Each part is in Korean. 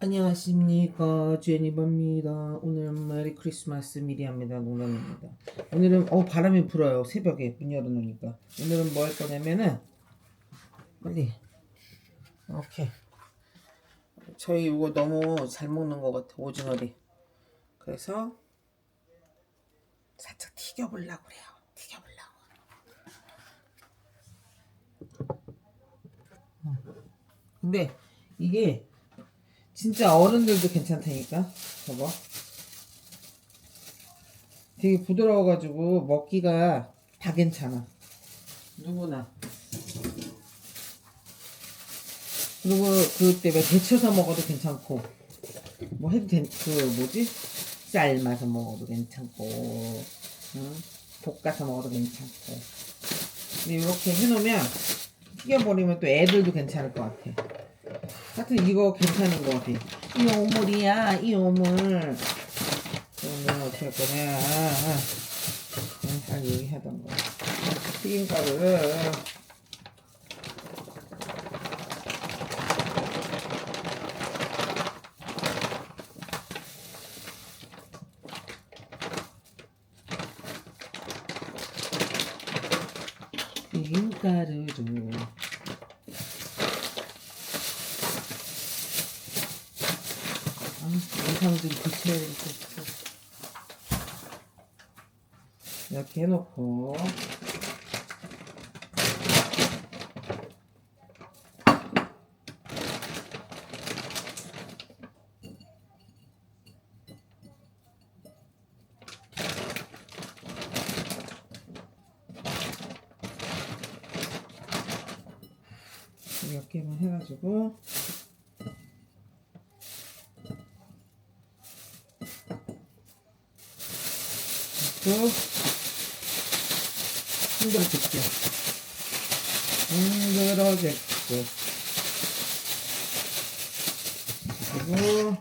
안녕하십니까 제니바입니다. 오늘은 메리 크리스마스 미리합니다. 농담입니다. 오늘은 어 바람이 불어요. 새벽에 문 열어놓으니까. 오늘은 뭐 할 거냐면은 빨리 오케이. 저희 이거 너무 잘 먹는 것 같아 오징어리. 그래서 살짝 튀겨보려고 그래요. 튀겨보려고. 어. 근데 이게 진짜 어른들도 괜찮다니까 저거. 되게 부드러워가지고 먹기가 다 괜찮아. 누구나. 그리고 그때 왜 데쳐서 먹어도 괜찮고 뭐 해도 된, 그 뭐지? 삶아서 먹어도 괜찮고 응? 볶아서 먹어도 괜찮고. 근데 이렇게 해놓으면 튀겨버리면 또 애들도 괜찮을 것 같아 하여튼 이거 괜찮은 거 같아. 이 오물이야, 이 오물. 오늘 어떻게 할 거냐. 아, 아. 응, 잘 얘기하던 거. 튀김가루를. 튀김가루를. 아, 영상 좀 붙여야 될 것 같아. 이렇게 해놓고. 이렇게만 해가지고. 또 흔들어줬고 그리고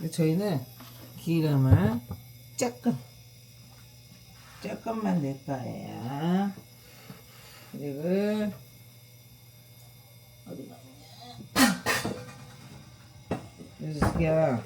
음. 저희는 기름을 조금 조금만 넣을 거예요. 그리고 어디 가냐? 여기야.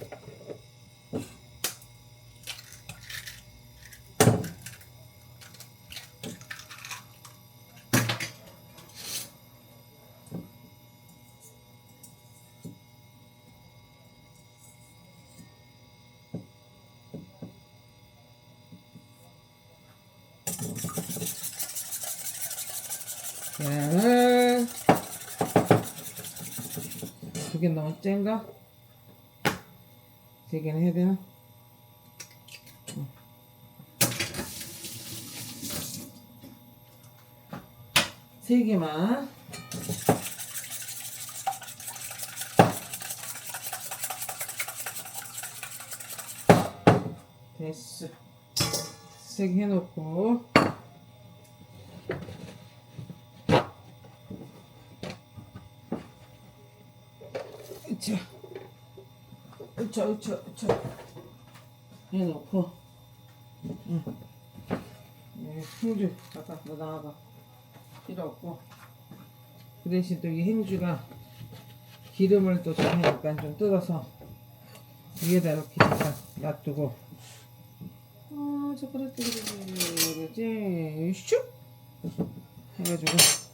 계란을 두개 너무? 세 개는 해야 되나? 응. 세 개만 됐어 세개 해놓고 으쌰 으쌰 으쌰 으쌰 해놓고. 응. 네, 행주 잠깐 너 나와봐. 필요 없고. 그 대신 또 이 행주가 기름을 또 좀 약간 좀 뜯어서 위에다 이렇게 잠깐 놔두고. 어 젓가락 뜯어야지? 슉! 해가지고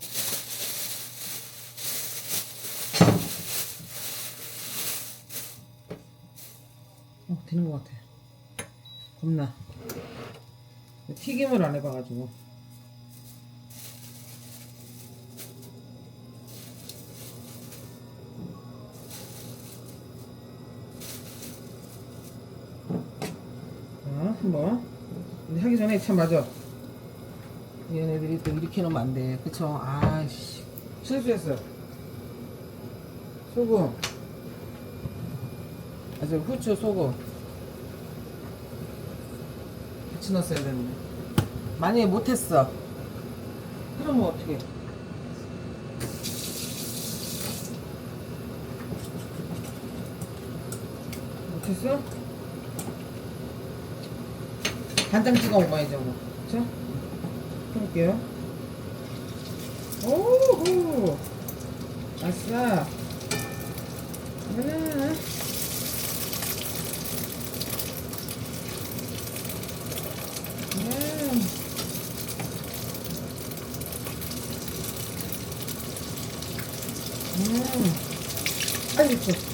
되는 것 같아. 겁나. 튀김을 안 해봐가지고. 자, 한번. 근데 하기 전에 참 맞아. 얘네들이 또 이렇게 놓으면 안 돼. 그쵸? 아씨. 실수했어. 소금. 아주 후추, 소금. 지났어야 되는데. 만약에 못했어. 그러면 뭐 어떻게? 못했어? 간장 찍어 먹어야죠, 뭐. 그쵸? 해볼게요. 오호! 아싸! 하나. 음. 음. 아이고.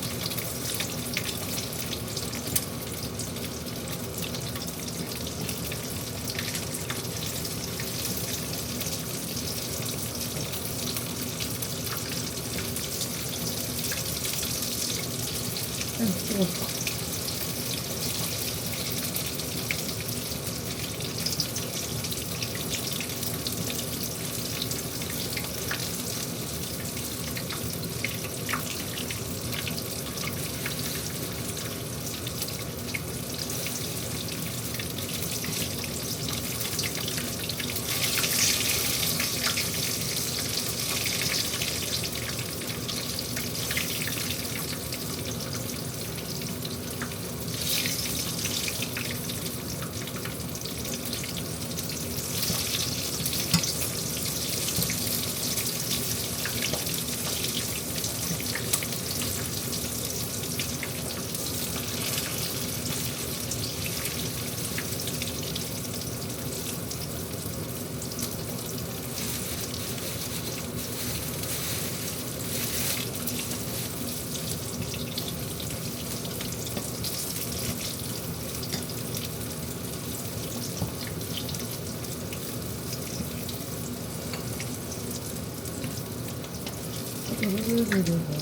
이두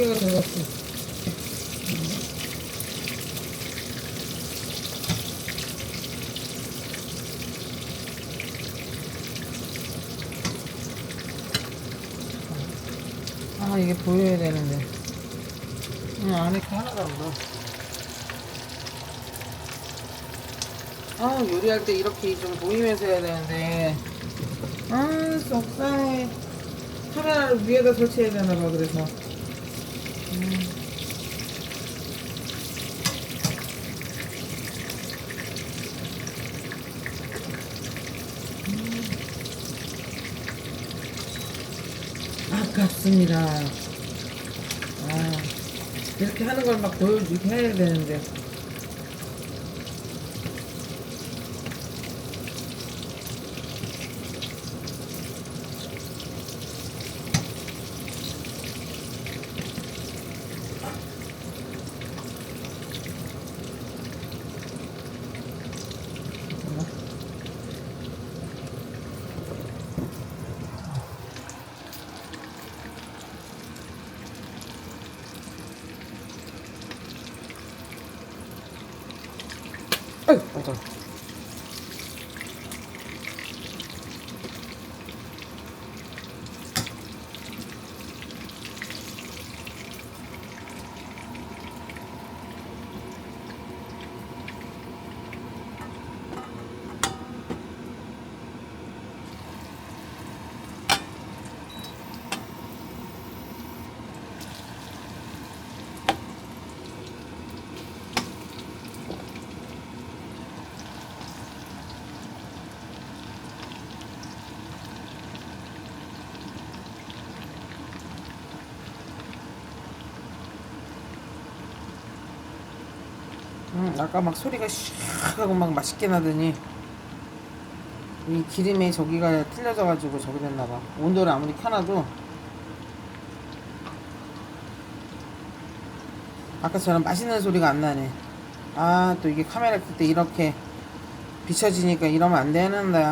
개가 들어갔어. 아, 이게 보여야 되는데. 응, 안에 게 하나도 안 보여. 아, 요리할 때 이렇게 좀 보이면서 해야 되는데. 아, 속상해. 카메라를 위에다 설치해야 되나 봐, 그래서. 음. 아깝습니다. 아, 이렇게 하는 걸 막 보여주게 해야 되는데. 아이, 맞아. 아까 막 소리가 슉 하고 막 맛있게 나더니 이 기름에 저기가 틀려져 가지고 저기 됐나봐. 온도를 아무리 켜놔도. 아까처럼 맛있는 소리가 안 나네. 아 또 이게 카메라 켤 때 이렇게 비춰지니까 이러면 안 되는데.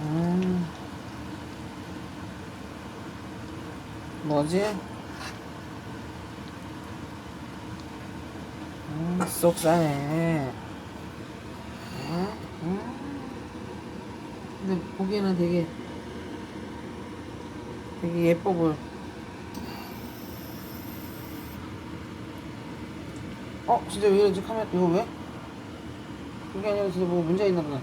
음. 뭐지? 음, 쏙 싸네. 음, 음. 근데 보기에는 되게 되게 예뻐 보여. 어, 진짜 왜 이러지? 카메라 이거 왜? 그게 아니라 진짜 뭐 문제 있나 보네.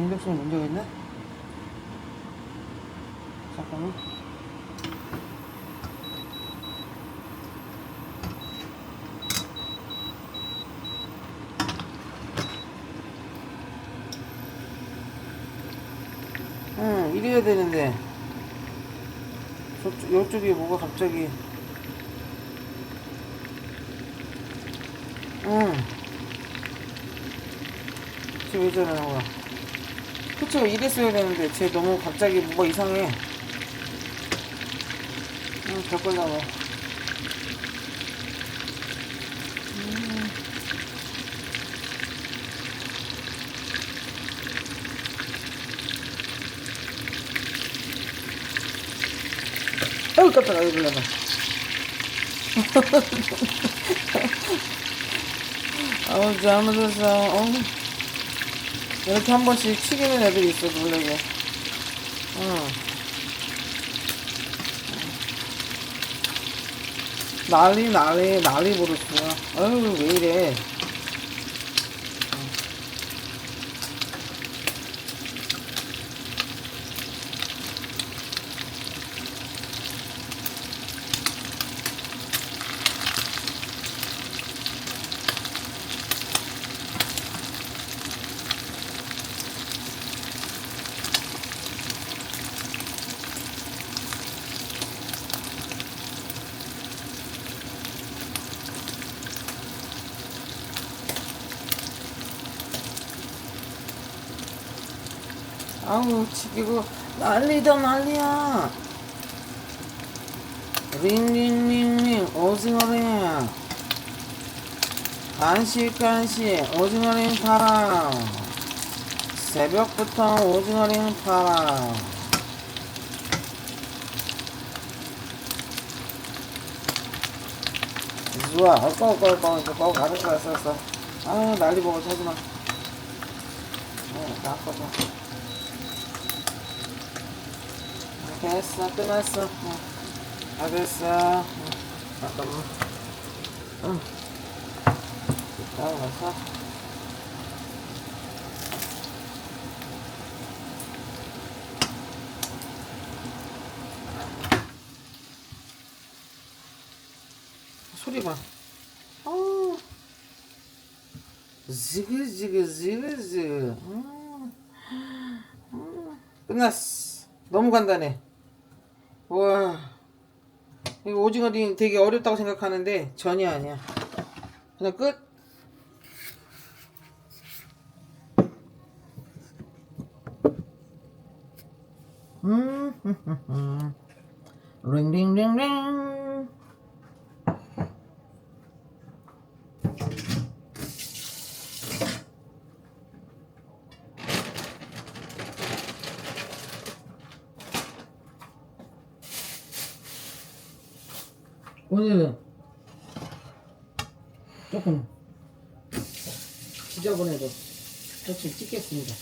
어, 인덕션 문제가 있네? 잠깐만. 응, 이래야 되는데. 저쪽, 이쪽에 뭐가 갑자기. 응. 지금 왜 저러는 거야? 그쵸 이랬어야 되는데 쟤 너무 갑자기 뭐가 이상해. 응 별걸 나와. 아유 깜짝아 이거 놀라봐 아우 잘못했어. 어. 이렇게 한 번씩 튀기는 애들이 있어 놀래게. 응. 난리 난리 난리 버렸어 아유 왜 이래 아우 지기고 난리다 난리야. 링링링링 오징어링. 간식 간식 오징어링 팔아 새벽부터 오징어링 팔아 좋아. 어꺼 어꺼 어꺼 어꺼 가득 쌌어 아 난리 먹어. 하지마. 어 나빠져 됐어 끝났어 어. 다 됐어 어. 잠깐만 응 나가서 소리 봐 어. 지그지그지그지그 음. 음. 끝났어 너무 간단해 와 이거 오징어 링 되게 어렵다고 생각하는데 전혀 아니야. 그냥 끝. 음, 링링링링 오늘은 조금 지저분해도 조금 찍겠습니다.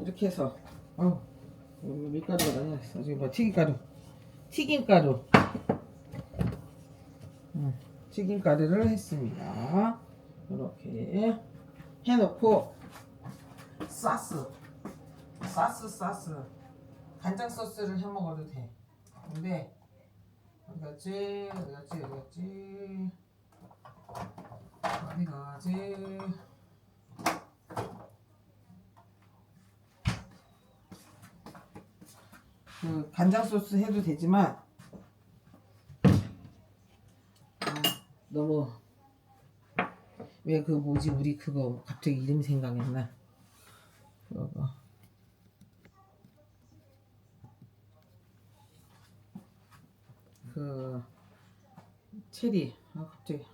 이렇게 해서 어 밀가루가 많이 났어. 지금 봐 튀김가루, 튀김가루, 음, 튀김가루를 했습니다. 이렇게 해놓고 소스, 소스, 소스, 간장 소스를 해 먹어도 돼. 근데 어디 갔지? 어디 갔지? 어디 갔지? 어디 가지? 그 간장 소스 해도 되지만 아, 너무 왜 그 뭐지 우리 그거 갑자기 이름 생각이 안 나. 그거 그 체리 아 갑자기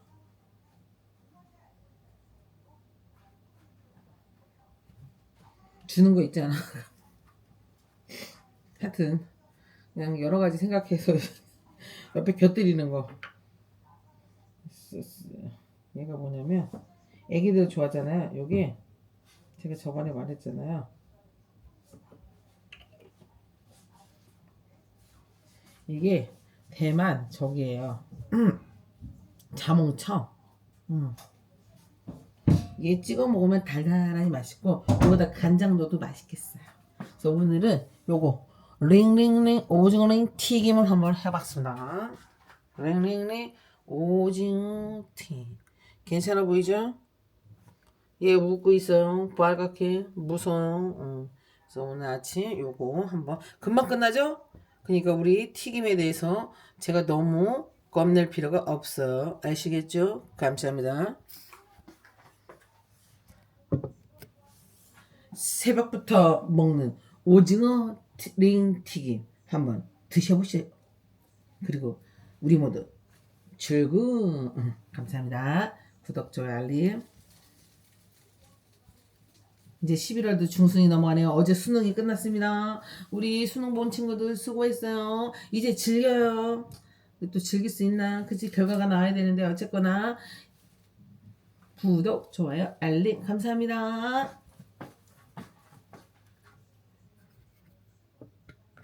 주는 거 있잖아. 하여튼 그냥 여러 가지 생각해서 옆에 곁들이는 거. 얘가 뭐냐면 애기들 좋아하잖아요. 요게 제가 저번에 말했잖아요. 이게 대만 저기예요. 자몽청. 음. 얘 찍어 먹으면 달달하니 맛있고 이거다 간장 넣어도 맛있겠어요. 그래서 오늘은 요거 링링링 오징어링 튀김을 한번 해봤습니다. 링링링 오징어 튀김 괜찮아 보이죠? 얘 웃고 있어요. 빨갛게 무서워요. 어. 그래서 오늘 아침 요거 한번 금방 끝나죠? 그러니까 우리 튀김에 대해서 제가 너무 겁낼 필요가 없어요. 아시겠죠? 감사합니다. 새벽부터 먹는 오징어 튀- 링 튀김 한번 드셔보세요. 그리고 우리 모두 출근. 응, 감사합니다. 구독, 좋아요, 알림. 이제 11월도 중순이 넘어가네요. 어제 수능이 끝났습니다. 우리 수능 본 친구들 수고했어요. 이제 즐겨요. 또 즐길 수 있나? 그치? 결과가 나와야 되는데 어쨌거나 구독, 좋아요, 알림 감사합니다.